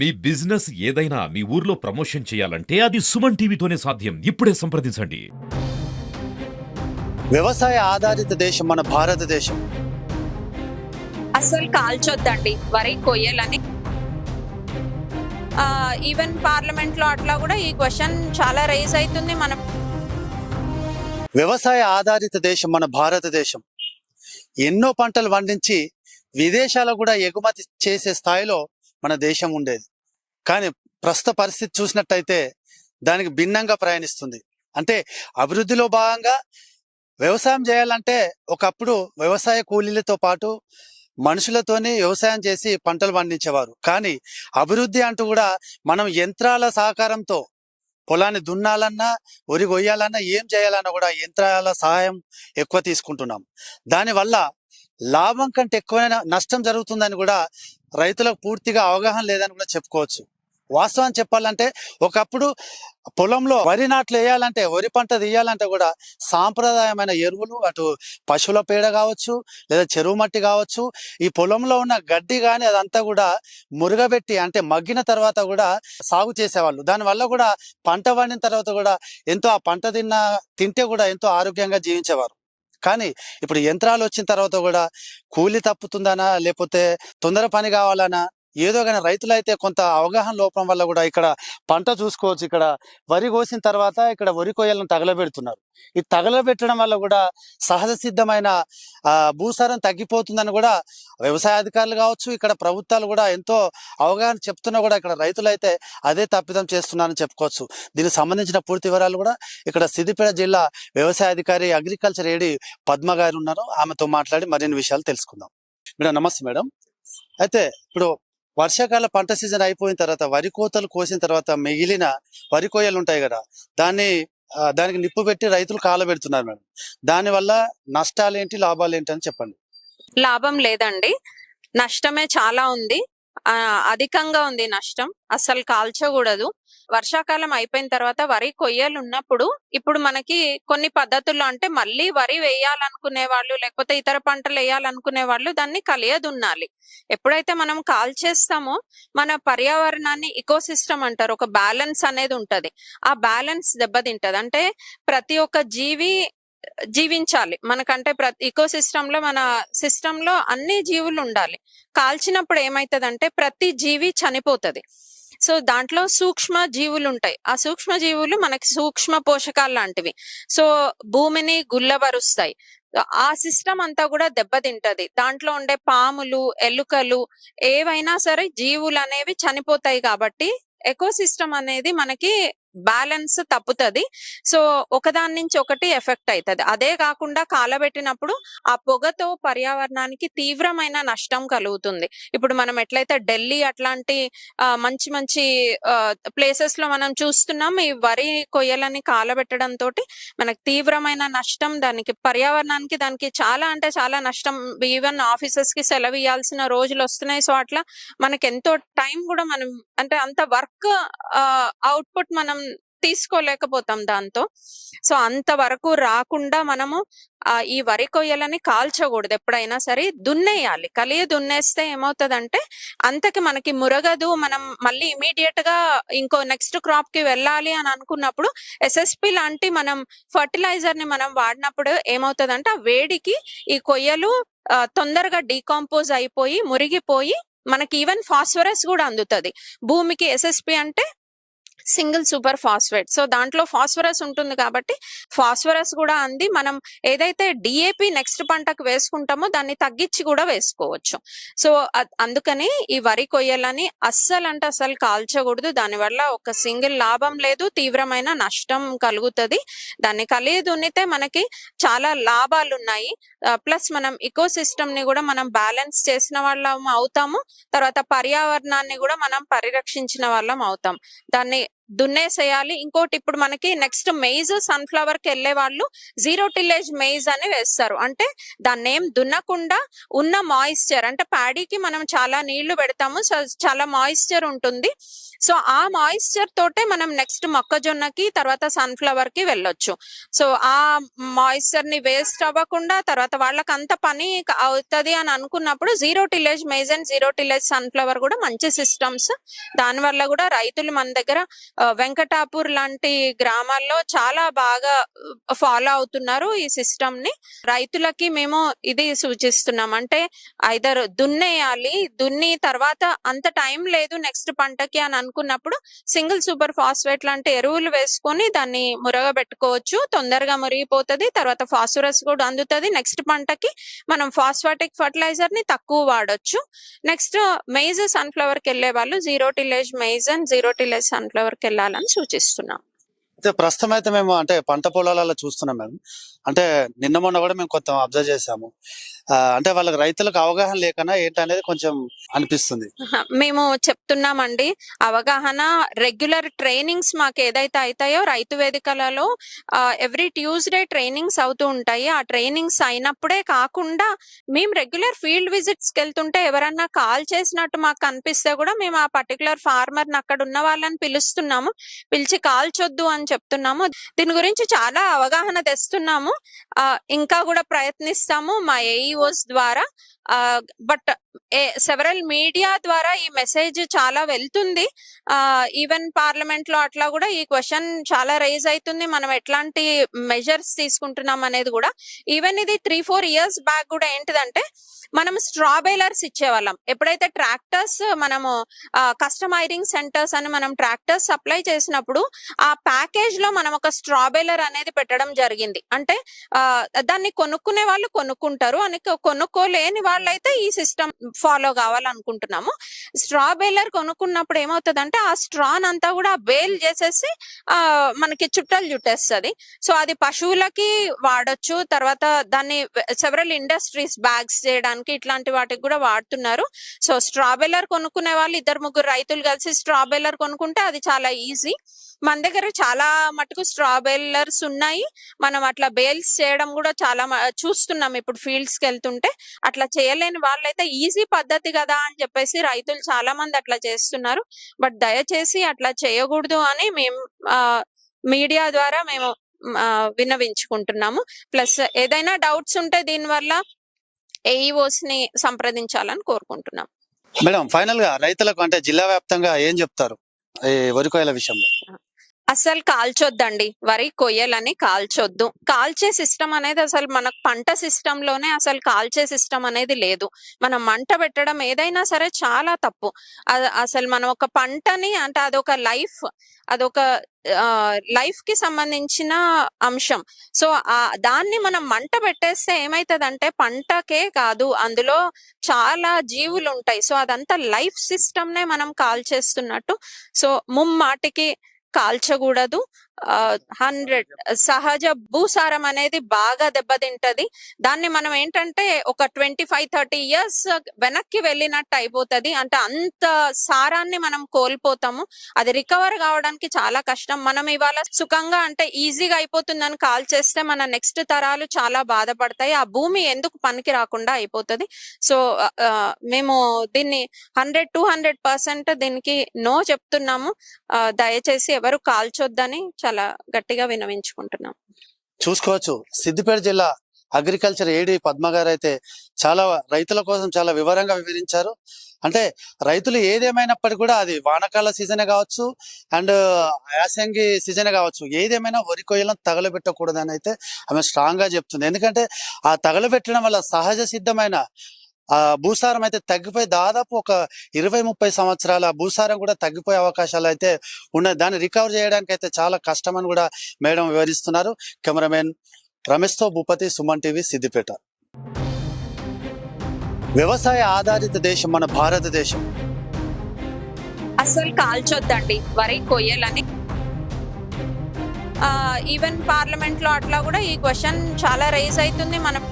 మీ business ఏదైనా మీ ఊర్లో promotion చేయాలంటే అది సుమన్ టీవీతోనే సాధ్యం. ఇప్పుడే సంప్రదించండి. వ్యవసాయ ఆధారిత దేశం మన భారతదేశం. అస్సలు కాల్చొద్దండి. వరి కొయ్యాలని. ఈవెన్ పార్లమెంట్లో అట్లా కూడా ఈ క్వశ్చన్ చాలా రైజ్ అవుతుంది మనం. వ్యవసాయ ఆధారిత దేశం మన భారతదేశం. ఎన్నో పంటలు పండించి విదేశాలకు కూడా ఎగుమతి చేసే స్థాయిలో మన దేశం ఉండేది. కానీ ప్రస్తుత పరిస్థితి చూసినట్టయితే దానికి భిన్నంగా ప్రయాణిస్తుంది. అంటే అభివృద్ధిలో భాగంగా వ్యవసాయం చేయాలంటే ఒకప్పుడు వ్యవసాయ కూలీలతో పాటు మనుషులతోనే వ్యవసాయం చేసి పంటలు పండించేవారు. కానీ అభివృద్ధి అంటూ కూడా మనం యంత్రాల సహకారంతో పొలాన్ని దున్నాలన్నా వరి కొయ్యాలన్నా ఏం చేయాలన్నా కూడా యంత్రాల సహాయం ఎక్కువ తీసుకుంటున్నాం. దానివల్ల లాభం కంటే ఎక్కువైన నష్టం జరుగుతుందని కూడా రైతులకు పూర్తిగా అవగాహన లేదని కూడా చెప్పుకోవచ్చు. వాస్తవాన్ని చెప్పాలంటే ఒకప్పుడు పొలంలో వరి నాట్లు వేయాలంటే వరి పంట తీయాలంటే కూడా సాంప్రదాయమైన ఎరువులు అటు పశువుల పేడ కావచ్చు లేదా చెరువు మట్టి కావచ్చు ఈ పొలంలో ఉన్న గడ్డి కానీ అదంతా కూడా మురుగబెట్టి అంటే మగ్గిన తర్వాత కూడా సాగు చేసేవాళ్ళు. దానివల్ల కూడా పంట పండిన తర్వాత కూడా ఎంతో ఆ పంట తిన్న తింటే కూడా ఎంతో ఆరోగ్యంగా జీవించేవారు. కానీ ఇప్పుడు యంత్రాలు వచ్చిన తర్వాత కూడా కూలి తప్పుతుందనా లేకపోతే తొందర పని కావాలనా? ఏదో కానీ రైతులైతే కొంత అవగాహన లోపం వల్ల కూడా ఇక్కడ పంట చూసుకోవచ్చు. ఇక్కడ వరి కోసిన తర్వాత ఇక్కడ వరి కొయ్యలను తగలబెడుతున్నారు. ఈ తగలబెట్టడం వల్ల కూడా సహజ సిద్ధమైన ఆ భూసారం తగ్గిపోతుందని కూడా వ్యవసాయ అధికారులు కావచ్చు ఇక్కడ ప్రభుత్వాలు కూడా ఎంతో అవగాహన చెప్తున్నా కూడా ఇక్కడ రైతులైతే అదే తప్పిదం చేస్తున్నారని చెప్పుకోవచ్చు. దీనికి సంబంధించిన పూర్తి వివరాలు కూడా ఇక్కడ సిద్దిపేట జిల్లా వ్యవసాయ అధికారి అగ్రికల్చర్ ఏడి పద్మ గారు ఉన్నారు. ఆమెతో మాట్లాడి మరిన్ని విషయాలు తెలుసుకుందాం. మేడం నమస్తే మేడం. అయితే ఇప్పుడు వర్షాకాల పంట సీజన్ అయిపోయిన తర్వాత వరి కోతలు కోసిన తర్వాత మిగిలిన వరి కోయలు ఉంటాయి కదా దాన్ని దానికి నిప్పు పెట్టి రైతులు కాలబెడుతున్నారు మేడం. దానివల్ల నష్టాలు ఏంటి లాభాలు ఏంటి అని చెప్పండి. లాభం లేదండి. నష్టమే చాలా ఉంది. అధికంగా ఉంది నష్టం. అస్సలు కాల్చకూడదు. వర్షాకాలం అయిపోయిన తర్వాత వరి కొయ్యలు ఉన్నప్పుడు ఇప్పుడు మనకి కొన్ని పద్ధతుల్లో అంటే మళ్ళీ వరి వేయాలనుకునే వాళ్ళు లేకపోతే ఇతర పంటలు వేయాలనుకునే వాళ్ళు దాన్ని కలియదున్నాలి. ఎప్పుడైతే మనం కాల్చేస్తామో మన పర్యావరణాన్ని ఇకోసిస్టమ్ అంటారు. ఒక బ్యాలెన్స్ అనేది ఉంటది. ఆ బ్యాలెన్స్ దెబ్బతింటది. అంటే ప్రతి ఒక్క జీవి జీవించాలి. మనకంటే ప్రతి ఇకో సిస్టమ్లో మన సిస్టమ్లో అన్ని జీవులు ఉండాలి. కాల్చినప్పుడు ఏమైతదంటే ప్రతి జీవి చనిపోతది. సో దాంట్లో సూక్ష్మ జీవులు ఉంటాయి. ఆ సూక్ష్మ జీవులు మనకి సూక్ష్మ పోషకాలు లాంటివి. సో భూమిని గుల్లబరుస్తాయి. ఆ సిస్టమ్ అంతా కూడా దెబ్బతింటది. దాంట్లో ఉండే పాములు ఎలుకలు ఏవైనా సరే జీవులు అనేవి చనిపోతాయి కాబట్టి ఎకో సిస్టమ్ అనేది మనకి బ్యాలెన్స్ తప్పుతది. సో ఒకదాని నుంచి ఒకటి ఎఫెక్ట్ అవుతది అదే కాకుండా కాలబెట్టినప్పుడు ఆ పొగతో పర్యావరణానికి తీవ్రమైన నష్టం కలుగుతుంది. ఇప్పుడు మనం ఎట్లయితే ఢిల్లీ అట్లాంటి ఆ, మంచి మంచి ప్లేసెస్లో మనం చూస్తున్నాం ఈ వరి కొయ్యలని కాలబెట్టడం తోటి మనకి తీవ్రమైన నష్టం దానికి పర్యావరణానికి దానికి చాలా అంటే చాలా నష్టం. ఈవెన్ ఆఫీసెస్కి సెలవు ఇవ్వాల్సిన రోజులు వస్తున్నాయి. సో అట్లా మనకి ఎంతో టైం కూడా మనం అంటే అంత వర్క్ అవుట్పుట్ మనం తీసుకోలేకపోతాం దాంతో. సో అంతవరకు రాకుండా మనము ఈ వరి కొయ్యలని కాల్చకూడదు ఎప్పుడైనా సరే. దున్నేయాలి. కలియ దున్నేస్తే ఏమవుతదంటే అంతకి మనకి మురగదు. మనం మళ్ళీ ఇమీడియట్గా ఇంకో నెక్స్ట్ క్రాప్కి వెళ్ళాలి అని అనుకున్నప్పుడు ఎస్ఎస్పి లాంటి మనం ఫర్టిలైజర్ని మనం వాడినప్పుడు ఏమవుతదంటే ఆ వేడికి ఈ కొయ్యలు తొందరగా డీకాంపోజ్ అయిపోయి మురిగిపోయి మనకి ఈవెన్ ఫాస్ఫరస్ కూడా అందుతది. భూమికి ఎస్ఎస్పి అంటే సింగిల్ సూపర్ ఫాస్ఫేట్. సో దాంట్లో ఫాస్ఫరస్ ఉంటుంది కాబట్టి ఫాస్ఫరస్ కూడా అంది. మనం ఏదైతే డిఏపి నెక్స్ట్ పంటకు వేసుకుంటామో దాన్ని తగ్గించి కూడా వేసుకోవచ్చు. సో అందుకని ఈ వరి కొయ్యలని అస్సలు అంటే అస్సలు కాల్చకూడదు. దానివల్ల ఒక సింగిల్ లాభం లేదు తీవ్రమైన నష్టం కలుగుతుంది. దాన్ని కలిగి దున్నితే మనకి చాలా లాభాలు ఉన్నాయి ప్లస్ మనం ఇకో సిస్టమ్ని కూడా మనం బ్యాలెన్స్ చేసిన వాళ్ళం అవుతాము. తర్వాత పర్యావరణాన్ని కూడా మనం పరిరక్షించిన వాళ్ళం అవుతాం. దాన్ని దున్నేసేయాలి. ఇంకోటి ఇప్పుడు మనకి నెక్స్ట్ మెయిజ్ సన్ఫ్లవర్కి వెళ్ళే వాళ్ళు జీరో టిల్లేజ్ మెయిజ్ అని వేస్తారు. అంటే దాన్ని ఏం దున్నకుండా ఉన్న మాయిశ్చర్ అంటే ప్యాడీకి మనం చాలా నీళ్ళు పెడతాము. సో చాలా మాయిశ్చర్ ఉంటుంది. సో ఆ మాయిశ్చర్ తోటే మనం నెక్స్ట్ మొక్కజొన్నకి తర్వాత సన్ఫ్లవర్కి వెళ్ళొచ్చు. సో ఆ మాయిశ్చర్ని వేస్ట్ అవ్వకుండా తర్వాత వాళ్ళకి అంత పని అవుతుంది అవుతది అని అనుకున్నప్పుడు zero tillage maize and zero tillage sunflower కూడా మంచి సిస్టమ్స్ దాని వల్ల కూడా రైతులు మన దగ్గర వెంకటాపూర్ లాంటి గ్రామాల్లో చాలా బాగా ఫాలో అవుతున్నారు ఈ సిస్టమ్ని రైతులకి మేము ఇది సూచిస్తున్నాం. అంటే ఐదర్ దున్నేయాలి. దున్ని తర్వాత అంత టైం లేదు నెక్స్ట్ పంటకి అని అనుకున్నప్పుడు సింగిల్ సూపర్ ఫాస్ఫేట్ లాంటి ఎరువులు వేసుకొని దాన్ని మురగబెట్టుకోవచ్చు. తొందరగా మురిగిపోతది. తర్వాత ఫాస్ఫరస్ కూడా అందుతుంది. నెక్స్ట్ పంటకి మనం ఫాస్ఫాటిక్ ఫర్టిలైజర్ని తక్కువ వాడొచ్చు. నెక్స్ట్ మెయిజ్ సన్ఫ్లవర్కి వెళ్ళే వాళ్ళు zero tillage maize and zero tillage sunflower కి సూచిస్తున్నాం. అయితే ప్రస్తుతం అయితే మేము అంటే పంట పొలాలలో చూస్తున్నాం మేడం. అంటే నిన్న మొన్న కూడా మేము కొంత అబ్జర్వ్ చేసాము అంటే వాళ్ళకి రైతులకు అవగాహన లేకనా ఏంటనేది కొంచెం అనిపిస్తుంది. మేము చెప్తున్నామండి అవగాహన రెగ్యులర్ ట్రైనింగ్స్ మాకు ఏదైతే అవుతాయో రైతు వేదికలలో ఎవ్రీ ట్యూస్డే ట్రైనింగ్స్ అవుతూ ఉంటాయి. ఆ ట్రైనింగ్స్ అయినప్పుడే కాకుండా మేము రెగ్యులర్ ఫీల్డ్ విజిట్స్కి వెళ్తుంటే ఎవరన్నా కాల్ చేసినట్టు మాకు కనిపిస్తే కూడా మేము ఆ పర్టికులర్ ఫార్మర్ అక్కడ ఉన్న వాళ్ళని పిలుస్తున్నాము. పిలిచి కాల్చొద్దు అని చెప్తున్నాము. దీని గురించి చాలా అవగాహన తెస్తున్నాము. ఇంకా కూడా ప్రయత్నిస్తాము. మా ఎన్జిఓస్ ద్వారా బట్ సెవరల్ మీడియా ద్వారా ఈ మెసేజ్ చాలా వెళ్తుంది. ఈవెన్ పార్లమెంట్లో అట్లా కూడా ఈ క్వశ్చన్ చాలా రైజ్ అవుతుంది మనం ఎట్లాంటి మెజర్స్ తీసుకుంటున్నాం అనేది కూడా. ఈవెన్ ఇది త్రీ ఫోర్ ఇయర్స్ బ్యాక్ కూడా ఏంటిదంటే మనం స్ట్రాబైలర్స్ ఇచ్చేవాళ్ళం. ఎప్పుడైతే ట్రాక్టర్స్ మనము కస్టమైరింగ్ సెంటర్స్ అని మనం ట్రాక్టర్స్ సప్లై చేసినప్పుడు ఆ ప్యాకేజ్లో మనం ఒక స్ట్రాబైలర్ అనేది పెట్టడం జరిగింది. అంటే ఆ, దాన్ని కొనుక్కునే వాళ్ళు కొనుక్కుంటారు. అని కొనుక్కోలేని వాళ్ళు వాళ్ళు అయితే ఈ సిస్టమ్ ఫాలో కావాలనుకుంటున్నాము. స్ట్రా బేలర్ కొనుక్కున్నప్పుడు ఏమవుతుందంటే ఆ స్ట్రాన్ అంతా కూడా బేల్ చేసేసి ఆ మనకి చుట్టలు చుట్టేస్తుంది. సో అది పశువులకి వాడొచ్చు తర్వాత దాన్ని సెవరల్ ఇండస్ట్రీస్ బ్యాగ్స్ చేయడానికి ఇట్లాంటి వాటికి కూడా వాడుతున్నారు. సో స్ట్రాబెల్లర్ కొనుక్కునే వాళ్ళు ఇద్దరు ముగ్గురు రైతులు కలిసి స్ట్రాబెల్లర్ కొనుక్కుంటే అది చాలా ఈజీ మన దగ్గర చాలా మటుకు స్ట్రాబెల్లర్స్ ఉన్నాయి. మనం అట్లా బేల్స్ చేయడం కూడా చాలా చూస్తున్నాం. ఇప్పుడు ఫీల్డ్స్కి వెళ్తుంటే అట్లా చేయలేని వాళ్ళైతే ఈజీ పద్ధతి కదా అని చెప్పేసి రైతులు చాలా మంది అట్లా చేస్తున్నారు. బట్ దయచేసి అట్లా చేయకూడదు అని మేము మీడియా ద్వారా మేము విన్నవించుకుంటున్నాము. ప్లస్ ఏదైనా డౌట్స్ ఉంటే దీని వల్ల ఏఈఓస్ని సంప్రదించాలని కోరుకుంటున్నాం. మేడం ఫైనల్గా రైతులకు అంటే జిల్లా వ్యాప్తంగా ఏం చెప్తారు? ఈ వరి కోయల విషయంలో? అసలు కాల్చొద్దండి. వరి కొయ్యలని కాల్చొద్దు. కాల్చే సిస్టమ్ అనేది అసలు మనకు పంట సిస్టమ్లోనే అసలు కాల్చే సిస్టమ్ అనేది లేదు. మనం మంట పెట్టడం ఏదైనా సరే చాలా తప్పు. అసలు మనం ఒక పంటని అంటే అదొక లైఫ్ అదొక లైఫ్కి సంబంధించిన అంశం. సో ఆ దాన్ని మనం మంట పెట్టేస్తే ఏమైతదంటే పంటకే కాదు అందులో చాలా జీవులు ఉంటాయి సో అదంతా లైఫ్ సిస్టమ్ నే మనం కాల్ చేస్తున్నట్టు సో ముమ్మాటికి కాల్చకూడదు. హండ్రెడ్. సహజ భూసారం అనేది బాగా దెబ్బతింటది. దాన్ని మనం ఏంటంటే ఒక ట్వంటీ ఫైవ్ థర్టీ ఇయర్స్ వెనక్కి వెళ్ళినట్టు అయిపోతది. అంటే అంత సారాన్ని మనం కోల్పోతాము. అది రికవర్ కావడానికి చాలా కష్టం. మనం ఇవాళ సుఖంగా అంటే ఈజీగా అయిపోతుందని కాల్ చేస్తే మన నెక్స్ట్ తరాలు చాలా బాధపడతాయి. ఆ భూమి ఎందుకు పనికి రాకుండా అయిపోతది? సో ఆ, మేము దీన్ని హండ్రెడ్ టూ హండ్రెడ్ పర్సెంట్ దీనికి నో చెప్తున్నాము. దయచేసి ఎవరు కాల్చొద్దని చాలా గట్టిగా వినవించుకుంటున్నాం చూసుకోవచ్చు. సిద్దిపేట జిల్లా అగ్రికల్చర్ ఏడి పద్మ గారు అయితే చాలా రైతుల కోసం చాలా వివరంగా వివరించారు. అంటే రైతులు ఏదేమైనప్పటికీ కూడా అది వానకాల సీజనే కావచ్చు అండ్ యాసంగి సీజనే కావచ్చు. ఏదేమైనా వరి కొయ్యలను తగలబెట్టకూడదని అయితే ఆమె స్ట్రాంగ్గా చెప్తుంది. ఎందుకంటే ఆ తగలబెట్టడం వల్ల సహజ సిద్ధమైన ఆ భూసారం అయితే తగ్గిపోయి దాదాపు ఒక ఇరవై ముప్పై సంవత్సరాల భూసారం కూడా తగ్గిపోయే అవకాశాలు అయితే ఉన్నాయి. దాన్ని రికవర్ చేయడానికి అయితే చాలా కష్టం అని కూడా మేడం వివరిస్తున్నారు. కెమెరామెన్ రమేష్తో భూపతి సుమన్ టీవీ సిద్దిపేట. వ్యవసాయ ఆధారిత దేశం మన భారతదేశం. అసలు కాల్చొద్దండి. వరి కొయ్యాలని. ఈవెన్ పార్లమెంట్లో అట్లా కూడా ఈ క్వశ్చన్ చాలా రైజ్ అవుతుంది. మనం